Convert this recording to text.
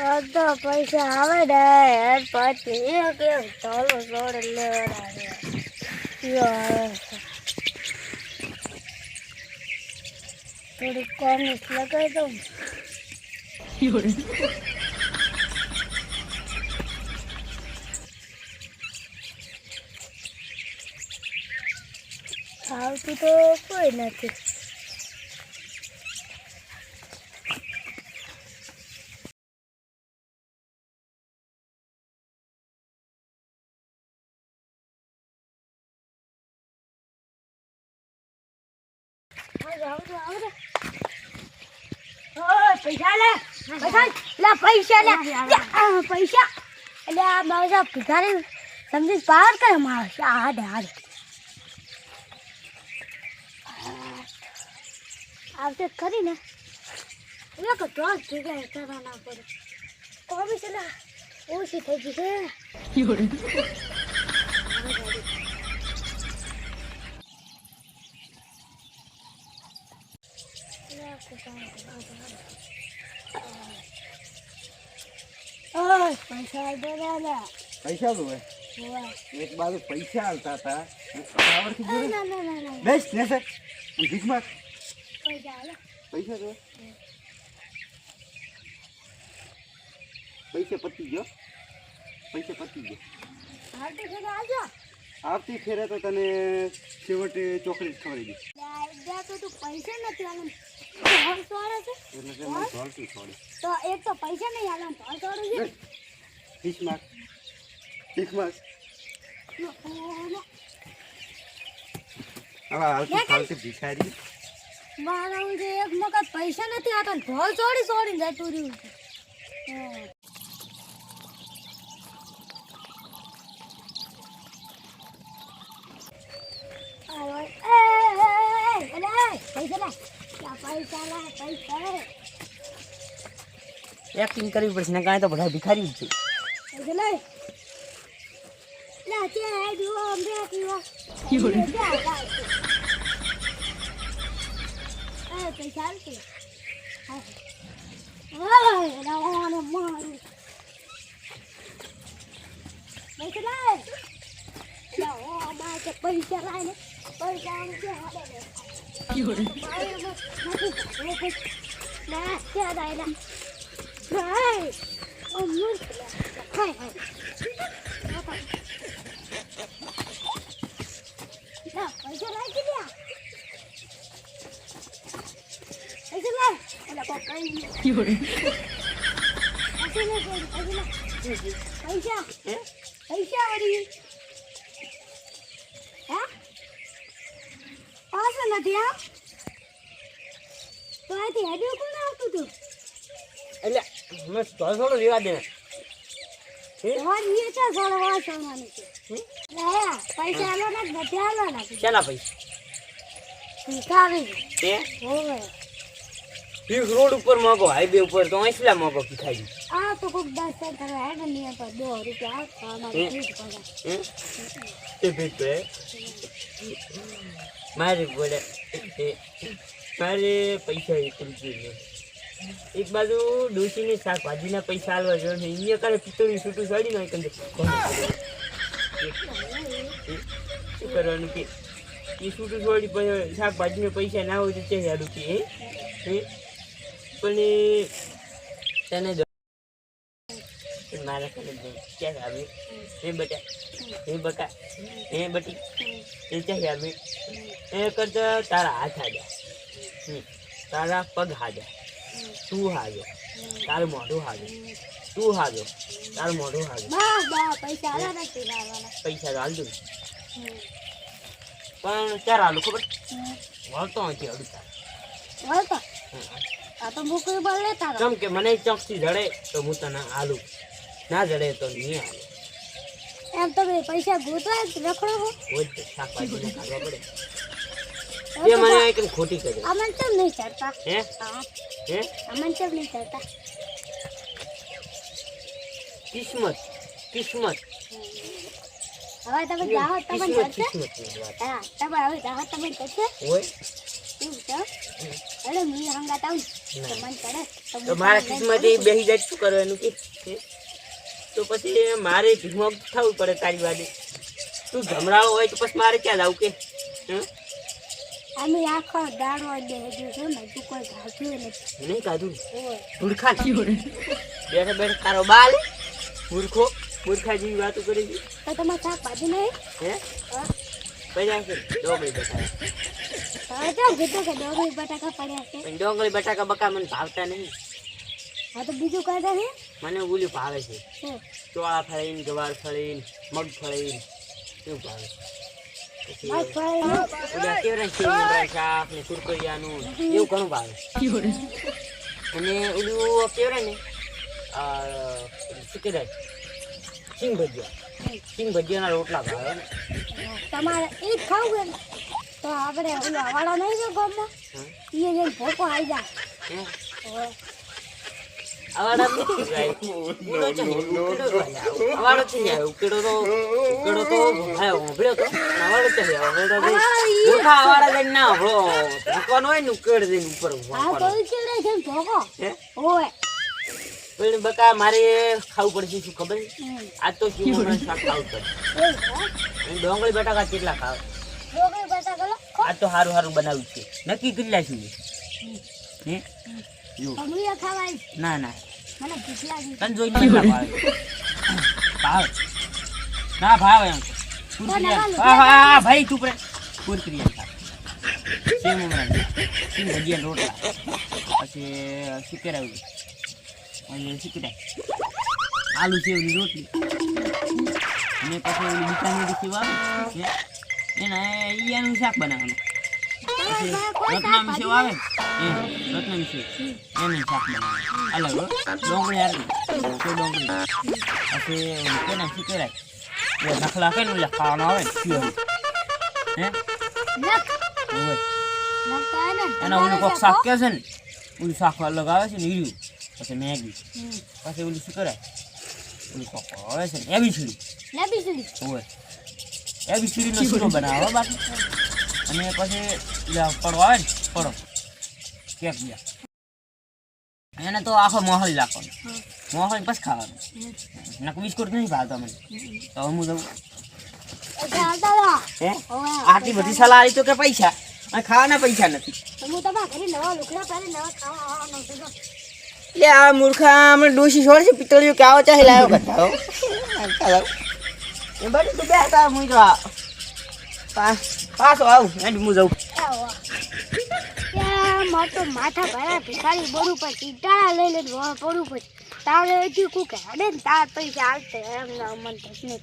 બધા પૈસા આવે ને પછી કેમ ચાલો સોડ લેવાના. થોડીક કોમિક્સ લગાવી દઉં. આવતું તો કોઈ નથી. પૈસા લે લે પૈસા લે પૈસા એટલે આ બાબા ભિખારી સમજી પાર કરે મારે હાડે હાડે આવતે ખરી ને એક ડોલ જગ્યાએ કરવા ના પડે કોમી છે ને ઓછી થઈ ગઈ છે ઓય પૈસા જોવે એક બાજુ પૈસા આવતા હતા. બેસ ને સર ભીખમાં પૈસા પતી ગયો. પૈસા પતી ગયો. આવતી ફેરે તો તને છેવટે ચોકલેટ ખવડી દઈશ. તો પૈસા નથી આલે. ધોળ છે. એટલે તે તો એક તો પૈસા નહીં આલે ભીખ માગ ભીખ માગ હવે હાલતી ચાલતી ભિખારી. મારા જે એક મગજ પૈસા નથી આતો ઢોલ સોડી સોડીને જતું રહ્યું છે. હા. આ, એ, એ, એ, એ, એ, પૈસા લે લા, પૈસા લે પૈસા. લે એક્ટિંગ કરવી પડશે ને કાંઈ તો બધા ભિખારી જ છે. પૈસા લે લા ચે આડ્યો બે પીવો એ પૈસા આલતી હા ઓય રાવાનો મારું પૈસા લે લા ઓ બા કે પૈસા લાય ને પૈસા આમ કે હાડે ને ના ક્યાં દાય ના હાય ઓ મૂર્ખ હાય હાય ના પૈસા લાય કે લ્યા પૈસા લાય એટલે કોક કઈ ગયું પૈસા પૈસા વળી હે? પાસે નથી આ તો આથી હેડ્યું કોણ આવતું હતું એટલે મેં થોડું રેવા દે એ છે પૈસા ને ને. તે રોડ ઉપર મોગો હાઈવે ઉપર તો અહીંસલા મોગો ભિખારી. આ તો કોક દસ સેન્ટ કરવા હેડ નહીં પર દો રૂપિયા આપવા અમારે ફીસ પડે. હે? તે ભીખ પે મારે બોલે એ, મારે પૈસા એક રૂપિયા એક બાજુ ડોસીને શાકભાજીના પૈસા આલવા જો અહીંયા કાલે પિત્તળની છૂટું સાડી નાખે કંદે શું કરવાનું કે? એ છૂટું છોડી પછી શાકભાજીના પૈસા ના હોય તો તે સારું કે પણ તને મારા કને. ક્યાં આવે? હે બટા? હે બકા? હે બટી? એ ક્યાં આવે? એ કરતા તારા હાથ હાજા. તારા પગ હાજા તું હાજો. તારું મોઢું હાજો. તું હાજો. તારું મોઢું હાજો. પૈસા પૈસા હાલ દઉં પણ ચાર હાલું ખબર? વળતો નથી અડતા. વળતા આ તો મૂકવી બળ લેતા. કેમ કે મને ચોકથી જડે તો હું તને હાલું ના જડે તો નહીં હાલું એમ તમે પૈસા ગોતવા રખડો છો રોજ ખાવા પડે. તે તો મને એક ખોટી કરે. આમાં કેમ નહીં ચડતા હે? હા. આમાં કેમ નહીં ચડતા કિસ્મત કિસ્મત. હવે તમે જાઓ તમે વાત. હા તમે હવે જાઓ તમે એવું છે? એટલે હું હંગાત આવું તો મન કરે તો તો મારા કિસ્મત એ બેસી જાય શું કરવાનું કે તો પછી મારે ભીમો થવું પડે તારી વાડી. તું જમરાળો હોય તો પછી મારે ક્યાં લાવું કે? હે? અમે આખો દાડો દે હજુ છે ને તું કોઈ ઘાસ્યું નથી નહીં. ઓય. મૂર્ખા બેઠા બેઠા તારો બાલ. મૂર્ખો મૂર્ખા જેવી વાતો કરી છે. તો તમારે શાકભાજી નહીં? હે? હા? પડ્યા છે ડોંગળી બટાકા. ડોંગળી બટાકા પડ્યા છે. ડોંગળી બટાકા બકા મને ભાવતા નહીં. હા તો બીજું કાઢે છે મને ઓલું ભાવે છે. ચોળા ફળીને ગવાર ફળીને મગ ફળીને એવું ભાવે પછી ને કુરકુરિયાનું એવું ઘણું ભાવે અને ઓલું કેવડા ને શું કહેવાય સિંગ ભજીયા સિંગ ભજીયાના રોટલા ભાવે ને તમારે એ ખાવું તો આપણે ઓલા વાળા નહીં છે ગામમાં. એ જઈને ભોકો આવી જાય. અવાડા. અવાડો છે ને, ઉકેડો તો ઉકેડો તો ભાઈ હોંભળ્યો તો અવાડો છે ને, હવે તો અવાડો ઈ મૂર્ખા અવાડા લઈને ના હોંભળો. ભૂકવાનો હોય ને ઉકેડ દઈને ઉપર હા તો ભોંકવાનો. ઈ ચડે છે ને ભોકો હે? પણ બકા મારે ખાવું પડશે શું ખબર? આજ તો શું શાક ખાવું ડોંગળી બટાકા કેટલા ખાવ? ડોંગળી બટાકા લો. ખો. આજ તો સારું સારું બનાવ્યું છે. નક્કી કેટલા છું હે? ના ના તને કેટલા ભાવે ભાવે ના ભાવે એમ ભાઈ ચૂપ રે સેવ મમરા ભજીયા રોટલા. પછી શું કરાવ્યું અને આલુ સેવની રોટલી. અને પછી ઓલી સેવ આવે એના ઈયાનું શાક બનાવવાનું. રત્નામી સેવ આવે? એ રત્નામી સેવ. એનું શાક અલગ ડોંગળી હારી. તો ડોંગળી. પછી કેને શું કહેવાય? એ નખલા કઈ નું ખાવાનો આવે સેવ હે? એના ઓલું કોક શાક કહે છે ને ઓલું શાક અલગ આવે છે ને ઈર્યું પછી મેગી. પછી ઓલું શું કરાય ઓલું કોક આવે છે ને એવી છીડી લેબી છીડી હોય એવી છીડીનો શીરો બનાવો બાકી. અને પછી પડવા પડો આવે ને પડો. કેક ગયા એને તો આખો મોહલ રાખવાનો. મોહલ પછી ખાવાનું. નક બિસ્કુટ નહીં ભાવતો મને. તો હું જવું. આટલી બધી સલાહ આવી તો કે પૈસા. અને ખાવાના પૈસા નથી. એટલે આ મૂર્ખા હમણાં ડોસી છોડ છે પિત્તળીઓ કે આવો ચાહે લાવ્યો કરતા એ બધું તું બેસતા હું આ પા- પાછો આવું એન્ડ હું જાઉં. તો માથા ભરા ભિખારી બોરું પર ચીટાળા લઈ લઈને વળ પછી તારે હજી કું કે હેડે ને તાર પૈસા આવશે, એમ ના મન થશે નહીં.